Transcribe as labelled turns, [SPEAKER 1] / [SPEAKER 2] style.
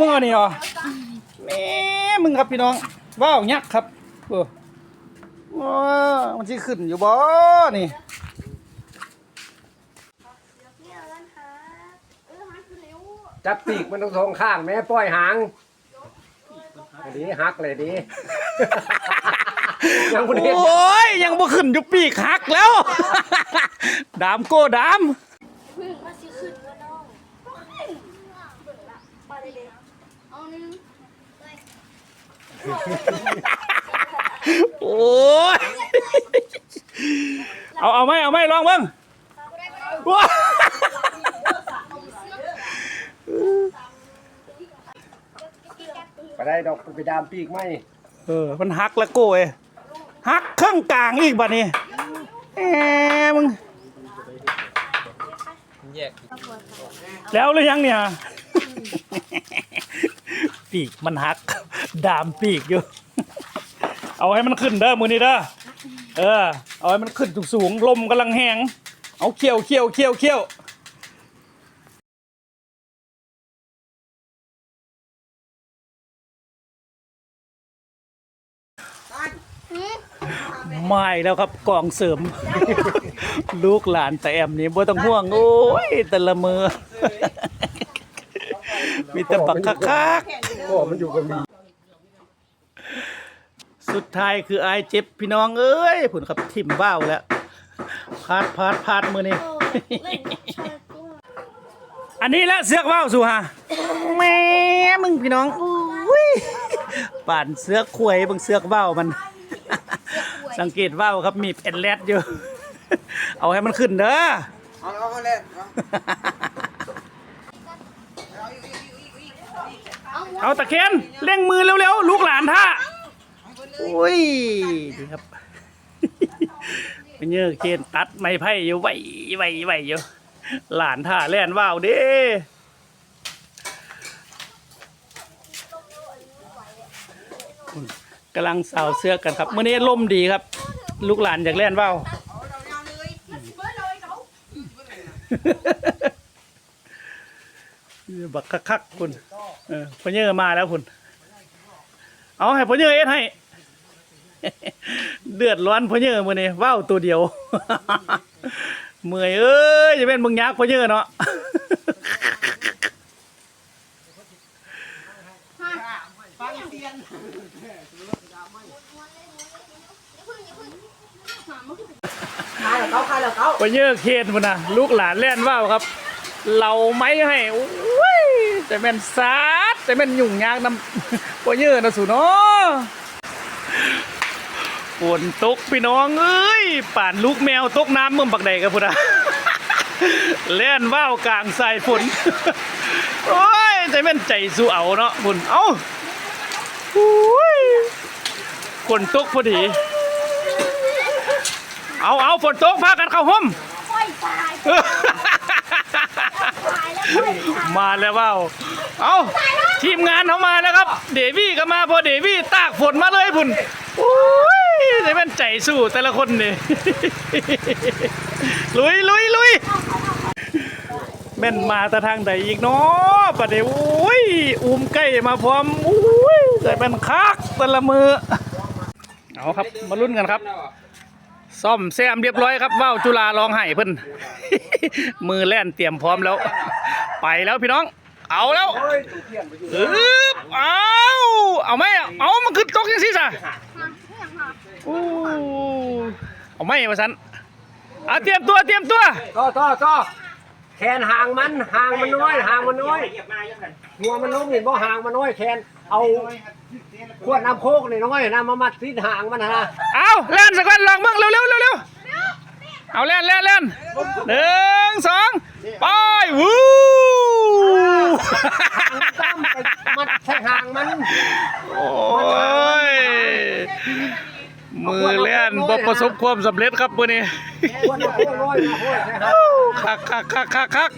[SPEAKER 1] มึงเอานี่เหรอแม่มึงครับพี่น้องว้าวยักษ์ครับเออว้ามันสิขึ้นอยู่บ่นี่
[SPEAKER 2] จับปีกมันต้องสองข้างแม่ปล่อยหางดีหักเลยดี ยังคนนี้
[SPEAKER 1] โอ้ยยังบ่ขึ้นอยู่ปีกหักแล้ว ดามโก้ดาม
[SPEAKER 3] พึ่งมาสิขึ้นว่าน้องเบิ่งละไปเลย เอาหนึ่ง
[SPEAKER 1] โอ้ยเอาเอาไหมเอาไหมลองเบิ่งว้า
[SPEAKER 2] ไปได้ดอกไปดามปีกไหม
[SPEAKER 1] เออมันหักแล้วโก้ยหักเครื่องกลางอีกบัดนี้แหมมึง
[SPEAKER 4] แล้
[SPEAKER 1] วหรือยังเนี่ย ปีกมันหัก ดามปีกอยู่ เอาให้มันขึ้นเด้อมือนี้เด้อเออ เอาให้มันขึ้นสูงๆลมกำลังแหงเอาเขี้ยวเขี้ยวเขี้ยวเขี้ยวไม่แล้วครับกองเสริม ลูกหลานแต่แอมนี่บ่ต้องห่วง โอ้ยแต่ละมือ มีแต่บักคัก
[SPEAKER 2] โอ้มันอยู่กับมี
[SPEAKER 1] ๆสุดท้ายคืออายเจ็บพี่น้องเอ้ยผุนครับทิ่มบ้าวแล้วพาดพาดพาดมือนี่
[SPEAKER 3] เล่นชาตัว
[SPEAKER 1] อันนี้แหละเสือกว่าวสู่ฮะแม่มึงพี่น้องอุ้ยป่านเสือกขวยเบางเสือกว่าวมัน สังเกตว่าวครับมีเป็นแรดอยู่ เอาให้มันขึ้นเด้อ
[SPEAKER 4] เอาเอาเอา เล่นเอา
[SPEAKER 3] เอาหัว
[SPEAKER 1] เอาตะเคียนเร่งมือเร็วๆ ลูกหลานท่าอุ้ยดีครับเป็นเยอะเคนตัดไม้ไผ่อยู่ไหวไหวไหวอยู่หลานท่าแล่นว่าวเด้กำลังสาวเสื้อกันครับเมื่อนี้ลมดีครับ ลูกหลานอยากเล่นว่าวบักคักๆคุณ เออพอเยอมาแล้วคุณเอาให้พอเยอเอ็ดให้ เดือดร้อนพอเยอมือนี่ว้าวตัวเดียว เมื่อยเอ้ยจะเป็นมึงยักพอเยอเนาะ
[SPEAKER 4] ขายแล้วเขาขายแล้วเขา
[SPEAKER 1] พอเยอเคนมันนะลูกหลานแล่นว่าวครับ เราไม่ให้โอ้ แต่แม่นซาดแต่แม่นยุ่งยากนำพอเยอนะสูเนาะฝนตกพี่น้องเอ้ยป่านลูกแมวตกน้ำเมื่อบักใดกันพุทธะเล่นว่าวกลางสายฝนโอ้ยใจแม่นใจสู้เอาเนาะคุณเอ้าโอ้ยฝนตกพอดี เอาเอาฝนตกพากันเข้าห้อง
[SPEAKER 3] ไฟตาแล้วไฟตาย
[SPEAKER 1] มาแล้วว่าวเอาทีมงานเขามาแล้วครับ เดวี่ก็มาพอเดวี่ตากฝนมาเลยพุ่นโอ้ยใจแม่นใจสู้แต่ละคนเนี่ยลุยลุยลุยแม่นมาแต่ทางใดอีกเนาะประเดี๋ยวโอ้ยอุ้มใกล้มาพร้อมโอ้ยใจแม่นคักแต่ละมือเอาครับมาลุ้นกันครับ ซ่อมแซมเรียบร้อยครับว่าวจุฬาร้องไห้เพิ่นมือแล่นเตรียมพร้อมแล้ว ไปแล้วพี่น้อง เอาแล้วอึ๊บเอาเอาไหมเอามันขึ้นตกยังสิซะอู้เอาไหมวะสันเอาเตรียมตัวเตรียมตัว
[SPEAKER 2] ก็ก็ก็แขนหางมันหางมันน้อยหางมันน้อยหัวมันล้มเห็นบ่หางมันน้อยแขนเอาขวดน้ำโคกนี่น้อยน้ำมามัดที่หางมันนะ
[SPEAKER 1] เอาเล่นสักวันลองเบิ่งเร็วเร็วเร็วเร็วเอาเล่นเล่นเล่นหนึ่งสองไปวู้
[SPEAKER 2] หางตั้มไปมัดใส่หางมัน
[SPEAKER 1] โอ้ย มือเล่นบ่ประสบความสำเร็จครับมื้อนี้คักคักคักคักคัก